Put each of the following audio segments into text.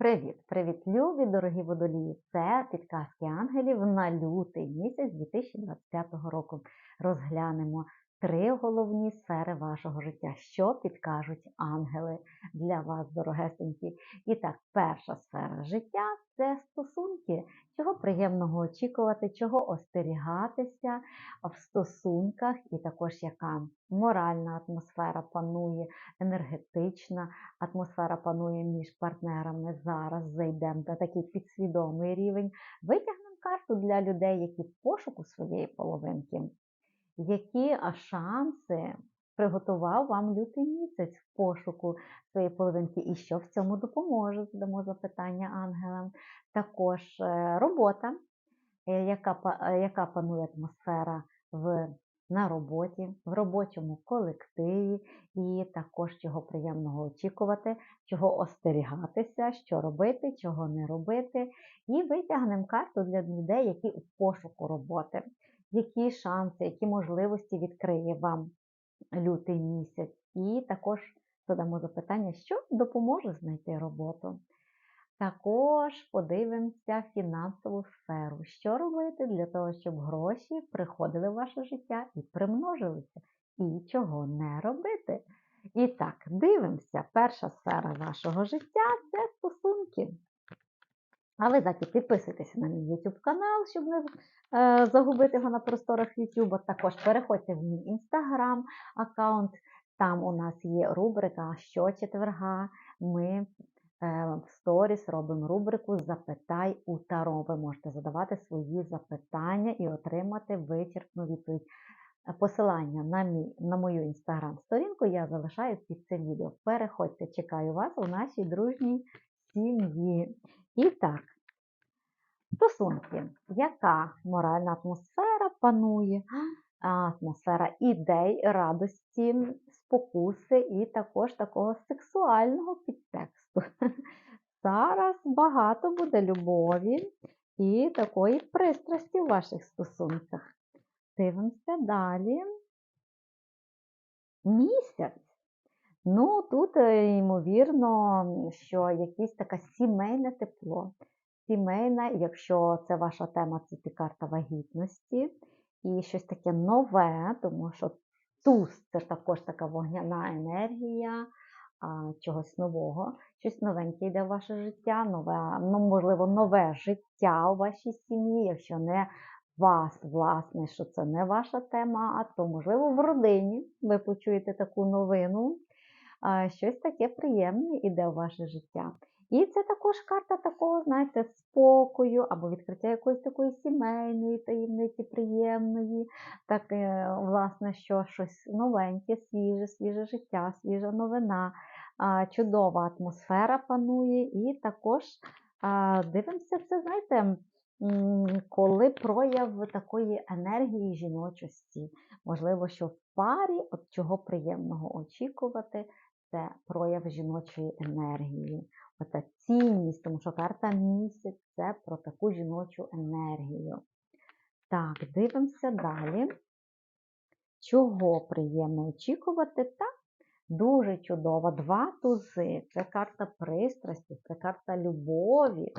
Привіт, привіт, любі, дорогі водолії! Це підказки ангелів на лютий місяць 2025 року. Розглянемо три головні сфери вашого життя, що підкажуть ангели для вас, дорогесенькі. І так, перша сфера життя це стосунки, чого приємного очікувати, чого остерігатися в стосунках, і також яка моральна атмосфера панує, енергетична атмосфера панує між партнерами. Зараз зайдемо на такий підсвідомий рівень. Витягнемо карту для людей, які пошуку своєї половинки. Які шанси приготував вам лютий місяць в пошуку своєї половинки, і що в цьому допоможе? Задамо запитання ангелам. Також е, робота, е, яка е, яка панує атмосфера в, на роботі, в робочому колективі, і також чого приємного очікувати, чого остерігатися, що робити, чого не робити. І витягнемо карту для людей, які у пошуку роботи. Які шанси, які можливості відкриє вам лютий місяць. І також задамо запитання, що допоможе знайти роботу. Також подивимося фінансову сферу, що робити для того, щоб гроші приходили в ваше життя і примножилися, і чого не робити. І так, дивимося, перша сфера вашого життя це стосунки. А ви заки підписуйтеся на мій YouTube канал, щоб не е, загубити його на просторах YouTube. Також переходьте в мій Instagram аккаунт. Там у нас є рубрика щочетверга. Ми е, в сторіс робимо рубрику Запитай у Таро. Ви можете задавати свої запитання і отримати вичерпну відповідь. Посилання на мій, на мою інстаграм-сторінку я залишаю під цим відео. Переходьте, чекаю вас у нашій дружній сім'ї. І так, стосунки. Яка моральна атмосфера панує? Атмосфера ідей, радості, спокуси і також такого сексуального підтексту. Зараз багато буде любові і такої пристрасті в ваших стосунках. Дивимося далі. Місяць. Ну, тут, е, ймовірно, що якесь таке сімейне тепло. Сімейне, якщо це ваша тема, це карта вагітності. І щось таке нове, тому що туз це також така вогняна енергія а, чогось нового, щось новеньке йде в ваше життя, нове, ну, можливо, нове життя у вашій сім'ї, якщо не вас, власне, що це не ваша тема, а то, можливо, в родині ви почуєте таку новину щось таке приємне іде в ваше життя. І це також карта такого, знаєте, спокою або відкриття якоїсь такої сімейної таємниці, приємної, так, е, власне, що щось новеньке, свіже, свіже життя, свіжа новина, чудова атмосфера панує, і також дивимося, це, знаєте, коли прояв такої енергії жіночості, можливо, що в парі, от чого приємного очікувати, це прояв жіночої енергії. Оця цінність, тому що карта місяць це про таку жіночу енергію. Так, дивимося далі. Чого приємно очікувати? Так, дуже чудово. Два тузи. Це карта пристрасті, це карта любові.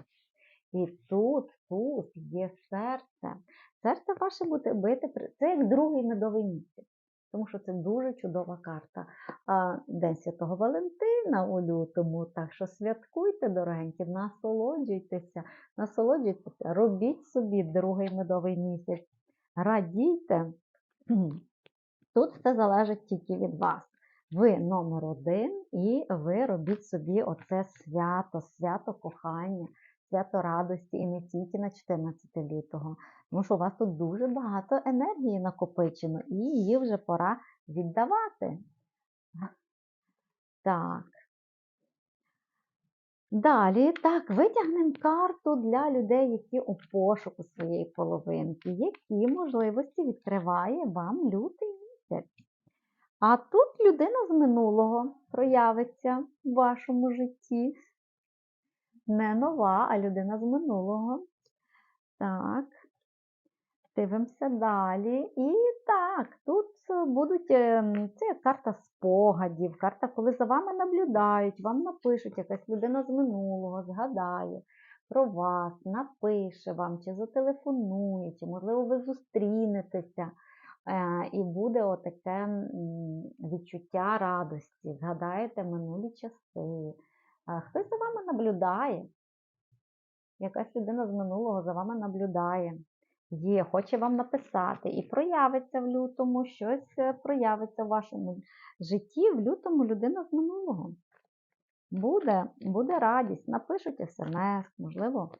І тут, тут є серце. Серце ваше буде бити, це як другий медовий місяць тому що це дуже чудова карта. День Святого Валентина у лютому. Так що святкуйте, дорогенькі, насолоджуйтеся, насолоджуйтеся, робіть собі другий медовий місяць. Радійте. Тут все залежить тільки від вас. Ви номер один, і ви робіть собі оце свято, свято кохання, свято радості і не тільки на 14 лютого. Тому що у вас тут дуже багато енергії накопичено, і її вже пора віддавати. Так. Далі, так, витягнемо карту для людей, які у пошуку своєї половинки, які можливості відкриває вам лютий місяць. А тут людина з минулого проявиться в вашому житті. Не нова, а людина з минулого. Так. Дивимося далі. І так, тут е, будуть ем, це карта спогадів, карта, коли за вами наблюдають, вам напишуть якась людина з минулого, згадає про вас, напише вам, чи зателефонує, чи, можливо, ви зустрінетеся. Е, І буде отаке відчуття радості. Згадаєте минулі часи. Хтось за вами наблюдає. Якась людина з минулого за вами наблюдає. Є, хоче вам написати і проявиться в лютому, щось е, проявиться в вашому житті. В лютому людина з минулого. Буде, буде радість, напишуть смс, можливо,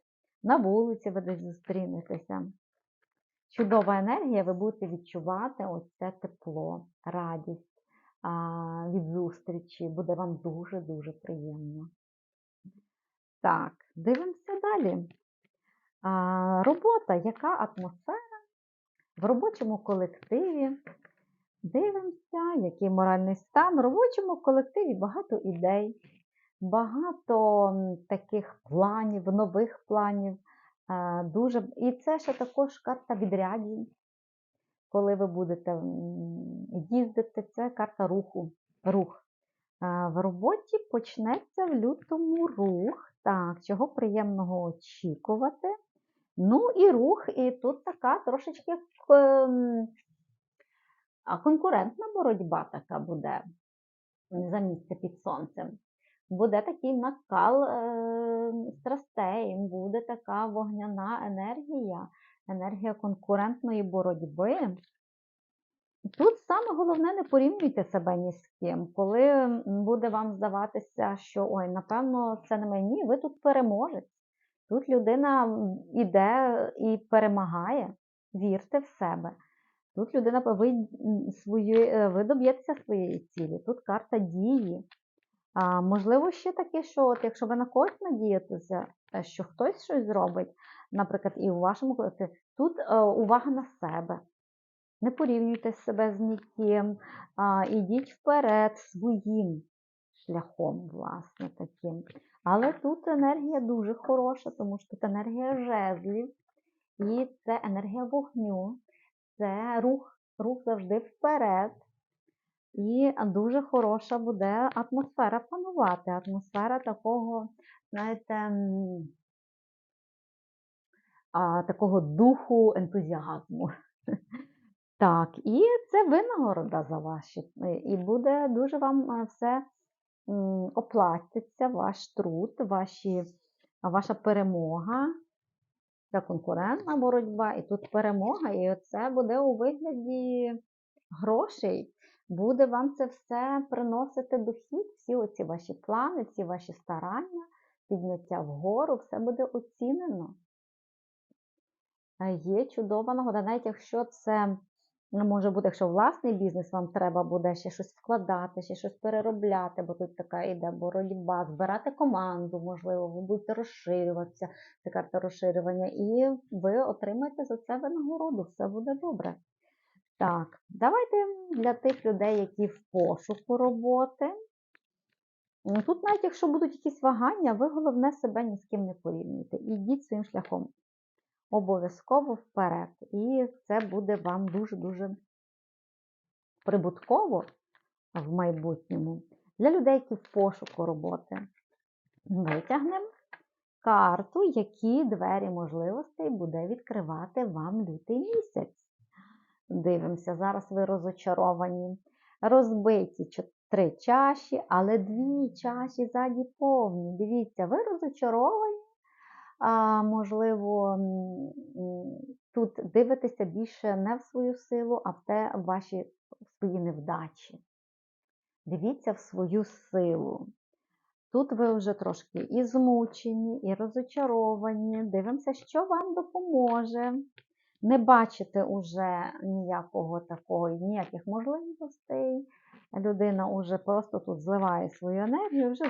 на вулиці ви десь зустрінетеся. Чудова енергія, ви будете відчувати ось це тепло, радість від зустрічі. Буде вам дуже-дуже приємно. Так, дивимося далі. Робота, яка атмосфера в робочому колективі. Дивимося, який моральний стан. В робочому колективі багато ідей, багато таких планів, нових планів. Дуже... І це ще також карта відряджень. Коли ви будете їздити, це карта руху. рух. В роботі почнеться в лютому рух. Так, чого приємного очікувати. Ну і рух, і тут така трошечки конкурентна боротьба така буде за місце під сонцем. Буде такий накал е, страстей, буде така вогняна енергія, енергія конкурентної боротьби. Тут саме головне не порівнюйте себе ні з ким. Коли буде вам здаватися, що ой, напевно, це не мені, ви тут переможець. Тут людина м, іде і перемагає. Вірте в себе. Тут людина ви, свої, е, ви доб'єтеся своєї цілі. Тут карта дії. А, можливо, ще таке, що от, якщо ви на когось надієтеся, е, що хтось щось зробить, наприклад, і у вашому колективі, тут е, увага на себе. Не порівнюйте себе з ніким, ідіть вперед своїм шляхом, власне, таким. Але тут енергія дуже хороша, тому що тут енергія жезлів, і це енергія вогню, це рух, рух завжди вперед. І дуже хороша буде атмосфера панувати, атмосфера такого, знаєте, а, такого духу ентузіазму. Так, і це винагорода за ваші. е, І буде дуже вам е, все оплатиться, ваш труд, ваші, ваша перемога. Це конкурентна боротьба, і тут перемога, і це буде у вигляді грошей. Буде вам це все приносити дохід, всі оці ваші плани, всі ваші старання, підняття вгору, все буде оцінено. Е, Є чудова нагода, навіть якщо це ну, може бути, якщо власний бізнес, вам треба буде ще щось вкладати, ще щось переробляти, бо тут така йде боротьба, збирати команду, можливо, ви будете розширюватися, це карта розширювання, і ви отримаєте за це винагороду, все буде добре. Так, давайте для тих людей, які в пошуку роботи. Ну, Тут, навіть якщо будуть якісь вагання, ви головне себе ні з ким не порівнюйте. Ідіть своїм шляхом. Обов'язково вперед. І це буде вам дуже-дуже прибутково в майбутньому. Для людей, які в пошуку роботи, витягнемо карту, які двері можливостей буде відкривати вам лютий місяць. Дивимося, зараз ви розочаровані. Розбиті три чаші, але дві чаші ззаді повні. Дивіться, ви розочаровані. Можливо, тут дивитеся більше не в свою силу, а в те ваші свої невдачі. Дивіться в свою силу. Тут ви вже трошки і змучені, і розочаровані. Дивимося, що вам допоможе. Не бачите уже ніякого такого, ніяких можливостей. Людина вже просто тут зливає свою енергію, вже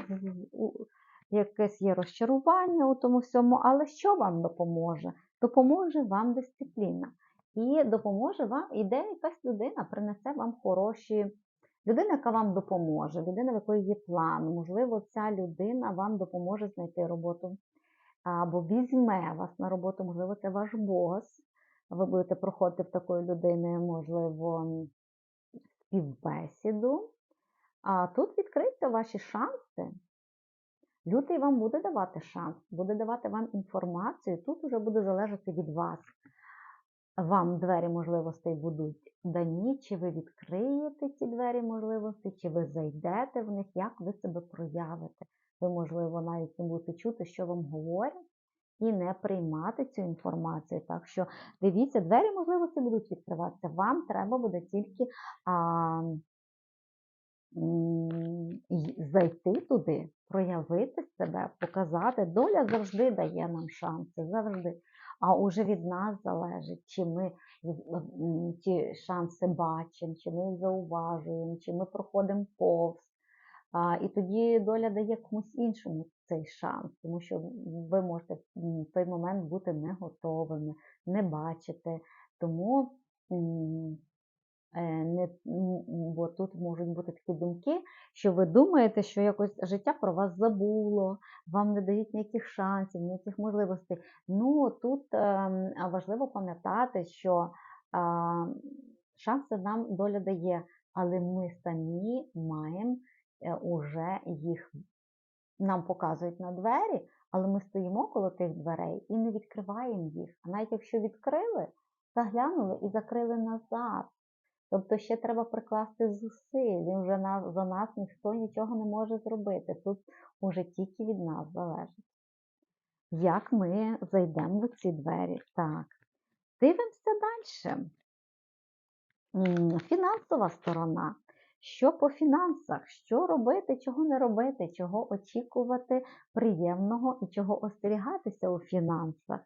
якесь є розчарування у тому всьому, але що вам допоможе? Допоможе вам дисципліна. І допоможе вам, іде якась людина, принесе вам хороші. Людина, яка вам допоможе, людина, в якої є план, можливо, ця людина вам допоможе знайти роботу або візьме вас на роботу, можливо, це ваш бос, ви будете проходити в такої людини, можливо, співбесіду. А тут відкриються ваші шанси. Лютий вам буде давати шанс, буде давати вам інформацію. Тут вже буде залежати від вас. Вам двері можливостей будуть дані, чи ви відкриєте ці двері можливостей, чи ви зайдете в них, як ви себе проявите. Ви, можливо, навіть не будете чути, що вам говорять, і не приймати цю інформацію. Так що дивіться, двері можливості будуть відкриватися. Вам треба буде тільки а, зайти туди, проявити себе, показати. Доля завжди дає нам шанси, завжди. А уже від нас залежить, чи ми ті шанси бачимо, чи ми їх зауважуємо, чи ми проходимо повз. І тоді доля дає комусь іншому цей шанс, тому що ви можете в той момент бути не готовими, не бачити. Тому не, бо тут можуть бути такі думки, що ви думаєте, що якось життя про вас забуло, вам не дають ніяких шансів, ніяких можливостей. Ну тут ем, важливо пам'ятати, що шанси нам доля дає, але ми самі маємо е, уже їх нам показують на двері, але ми стоїмо коло тих дверей і не відкриваємо їх. А навіть якщо відкрили, заглянули і закрили назад. Тобто ще треба прикласти зусиль, і вже на, за нас ніхто нічого не може зробити. Тут уже тільки від нас залежить. Як ми зайдемо в ці двері? Так, дивимося далі. Фінансова сторона. Що по фінансах? Що робити, чого не робити, чого очікувати приємного і чого остерігатися у фінансах?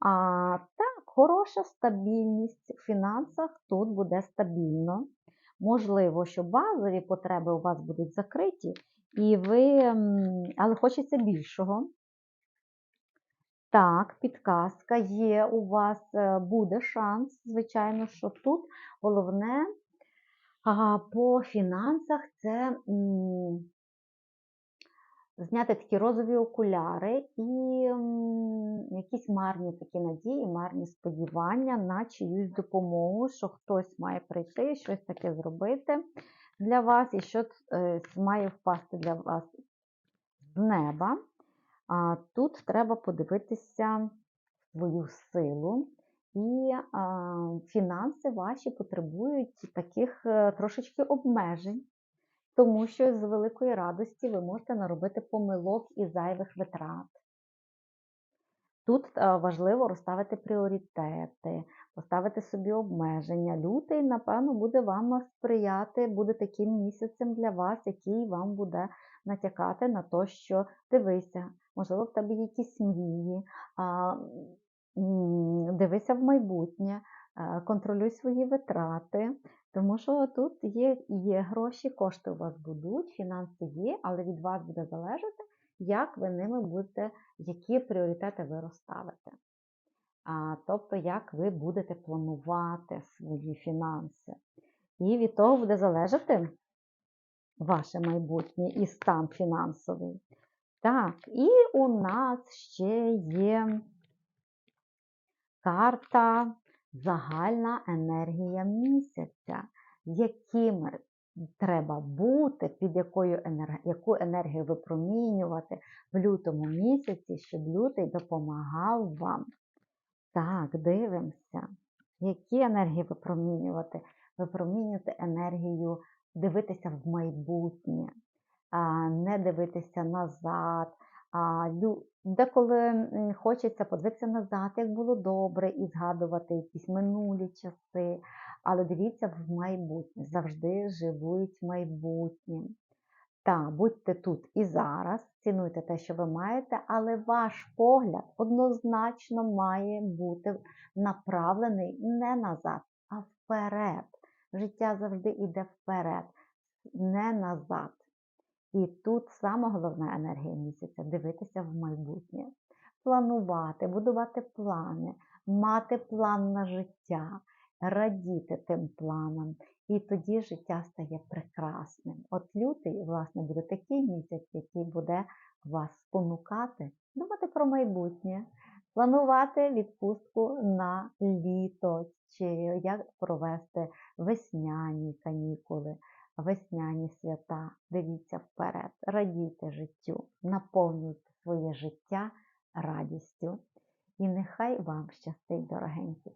А, так, хороша стабільність в фінансах тут буде стабільно. Можливо, що базові потреби у вас будуть закриті, і ви, але хочеться більшого. Так, підказка є у вас, е, буде шанс, звичайно, що тут головне по фінансах це зняти такі розові окуляри і якісь марні такі надії, марні сподівання на чиюсь допомогу, що хтось має прийти, щось таке зробити для вас, і щось е, має впасти для вас з неба. А, тут треба подивитися свою силу. І а, фінанси ваші потребують таких е, трошечки обмежень, тому що з великої радості ви можете наробити помилок і зайвих витрат. Тут е, важливо розставити пріоритети, поставити собі обмеження. Лютий, напевно, буде вам сприяти, буде таким місяцем для вас, який вам буде натякати на те, що дивися, можливо, в тебе якісь мрії, дивися в майбутнє, е, контролюй свої витрати. Тому що тут є, є гроші, кошти у вас будуть, фінанси є, але від вас буде залежати, як ви ними будете, які пріоритети ви розставите. А, тобто, як ви будете планувати свої фінанси. І від того буде залежати ваше майбутнє і стан фінансовий. Так, і у нас ще є карта загальна енергія місяця, яким треба бути, під якою енерг... яку енергію випромінювати в лютому місяці, щоб лютий допомагав вам. Так, дивимося. Які енергії випромінювати? Випромінювати енергію, дивитися в майбутнє, не дивитися назад. Деколи хочеться подивитися назад, як було добре, і згадувати якісь минулі часи. Але дивіться в майбутнє, завжди живуть майбутнім. Так, будьте тут і зараз, цінуйте те, що ви маєте, але ваш погляд однозначно має бути направлений не назад, а вперед. Життя завжди йде вперед, не назад. І тут саме головна енергія місяця дивитися в майбутнє, планувати, будувати плани, мати план на життя, радіти тим планам. І тоді життя стає прекрасним. От лютий, власне, буде такий місяць, який буде вас спонукати, думати про майбутнє, планувати відпустку на літо, чи як провести весняні канікули, весняні свята. Дивіться вперед, радійте життю, наповнюйте своє життя радістю. І нехай вам щастить, дорогенькі.